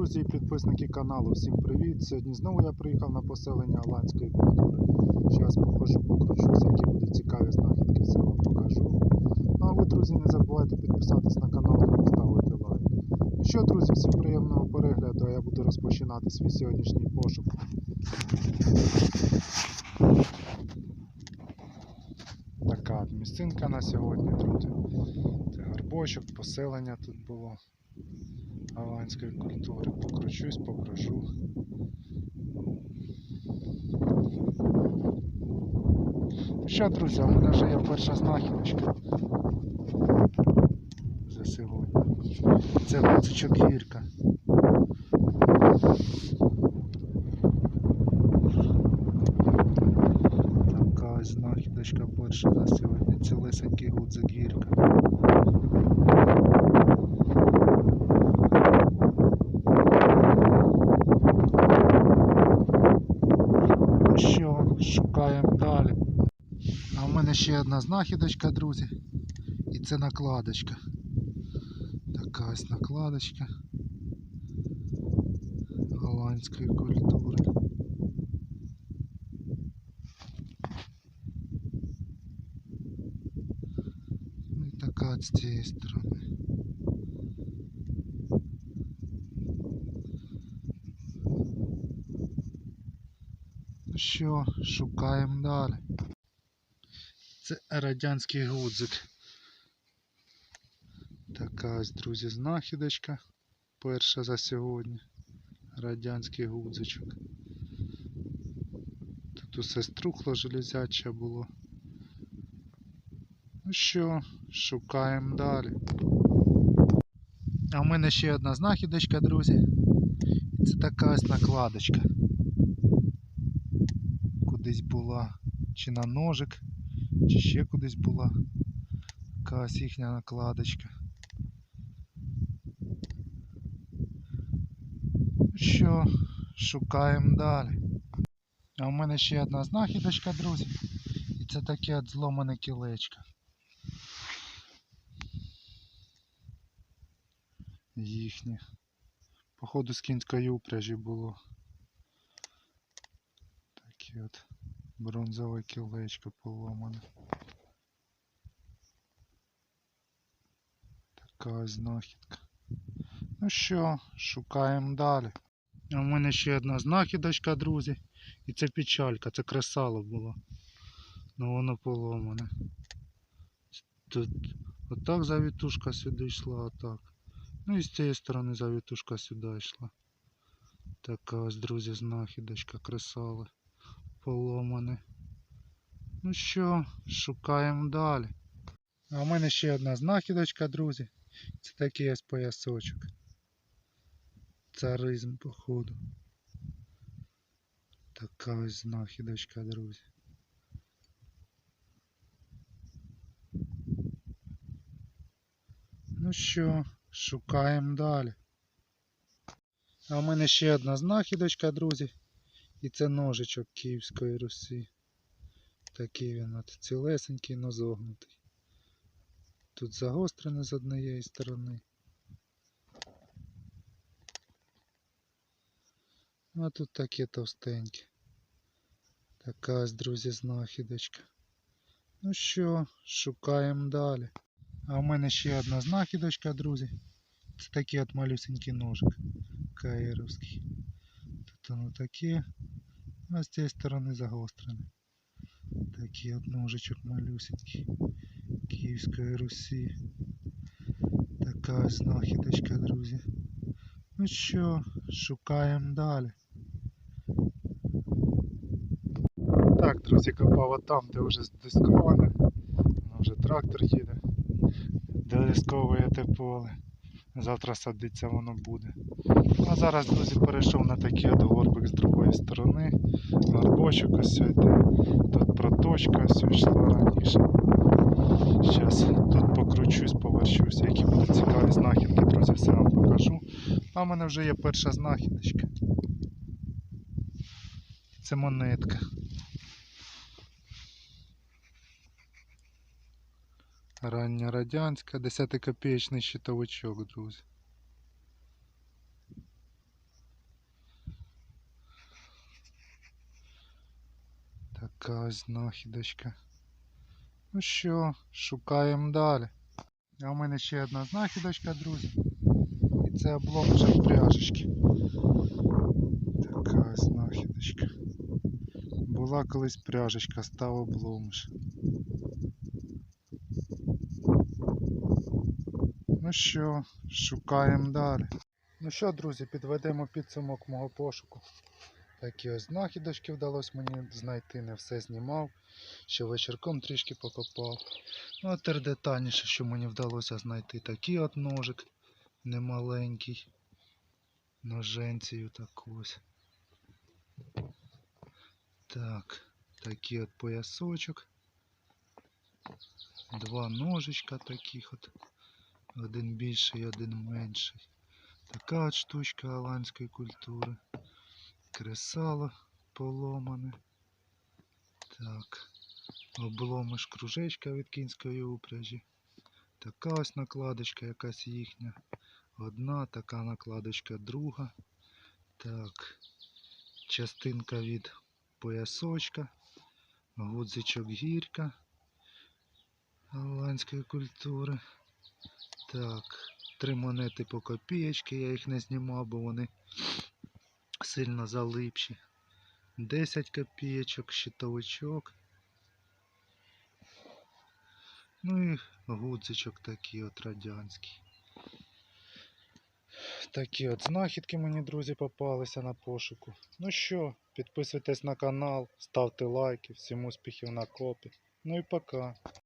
Друзі і підписники каналу, всім привіт! Сьогодні знову я приїхав на поселення Аланської культури. Зараз походжу, покручуся, які будуть цікаві знахідки, все вам покажу. Ну а ви, друзі, не забувайте підписатись на канал та поставити лайк. Ну що, друзі, всім приємного перегляду, а я буду розпочинати свій сьогоднішній пошук. Така місцинка на сьогодні, друзі. Це горбочок, поселення тут було аванської культури. Покручусь, покажу. Що, друзі, у мене вже є перша знахідочка за сьогодні. Це гуцичок гірка. Така ось знахідочка перша за сьогодні. Цілесенький гудзик гірка. Ну що, шукаємо далі. А в мене ще одна знахідочка, друзі. І це накладочка. Така ось накладочка голландської культури. І така з цієї сторони. Що, шукаємо далі. Це радянський гудзик. Така ось, друзі, знахідочка. Перша за сьогодні. Радянський гудзичок. Тут усе струхло железяче було. Ну що, шукаємо далі. А в мене ще одна знахідочка, друзі. Це така ось накладочка. Кудись була чи на ножик, чи ще кудись була. Така їхня накладочка. Що, шукаємо далі. А в мене ще одна знахідочка, друзі. І це таке от зломане кілечко. Їхнє. Походу з кінської упряжі було. Таке от бронзове кілечко поломане. Така знахідка. Ну що, шукаємо далі. А в мене ще одна знахідочка, друзі. І це печалька, це кресало було. Ну воно поломане. Тут отак завітушка сюди йшла, отак. Ну і з цієї сторони завітушка сюди йшла. Така ось, друзі, знахідочка, кресало. Поломане. Ну що, шукаємо далі. А в мене ще одна знахідочка, друзі. Це такий ось поясочок. Царизм, походу. Така ось знахідочка, друзі. Ну що, шукаємо далі. А в мене ще одна знахідочка, друзі. І це ножичок Київської Русі. Такий він от цілесенький, но зогнутий. Тут загострене з однієї сторони. А тут таке товстеньке. Така ось, друзі, знахідочка. Ну що, шукаємо далі. А у мене ще одна знахідочка, друзі. Це такий от малюсенький ножик. Каїровський. Воно таке. А з цієї сторони загострене. Такий от ножичок малюсенький. Київської Русі. Така знахідочка, друзі. Ну що, шукаємо далі. Так, друзі, копав отам, де вже здисковане. Вже трактор їде. Дисковує те поле. Завтра садиться воно буде. А зараз, друзі, перейшов на такий горбик з другої сторони. Горбочок ось йде. Тут проточка ось йшла раніше. Зараз тут покручусь, поверчусь, які будуть цікаві знахідки, друзі, все вам покажу. А в мене вже є перша знахідочка. Це монетка. Рання радянська, 10-копеечний щитовичок, друзі. Така ось знахідочка. Ну що, шукаємо далі. А в мене ще одна знахідочка, друзі. І це облом вже пряжечки. Така знахідочка. Була колись пряжечка, став обломиш. Ну що, шукаємо далі. Ну що, друзі, підведемо підсумок мого пошуку. Такі ось знахідочки вдалося мені знайти, не все знімав. Ще вечірком трішки покопав. Ну а тепер детальніше, що мені вдалося знайти. Такий от ножик немаленький. Ноженцію так ось. Так, такий от поясочок. Два ножичка таких от. Один більший, один менший. Така от штучка голландської культури. Кресало поломане. Так. Обломиш кружечка від кінської упряжі. Така ось накладочка якась їхня. Одна, така накладочка друга. Так. Частинка від поясочка. Гудзичок гірка голландської культури. Так. Три монети по копієчки, я їх не знімав, бо вони сильно залипші. 10 копійочок, щитовичок. Ну і гудзичок такий от радянський. Такі от знахідки мені, друзі, попалися на пошуку. Ну що, підписуйтесь на канал, ставте лайки, всім успіхів на копі. Ну і пока.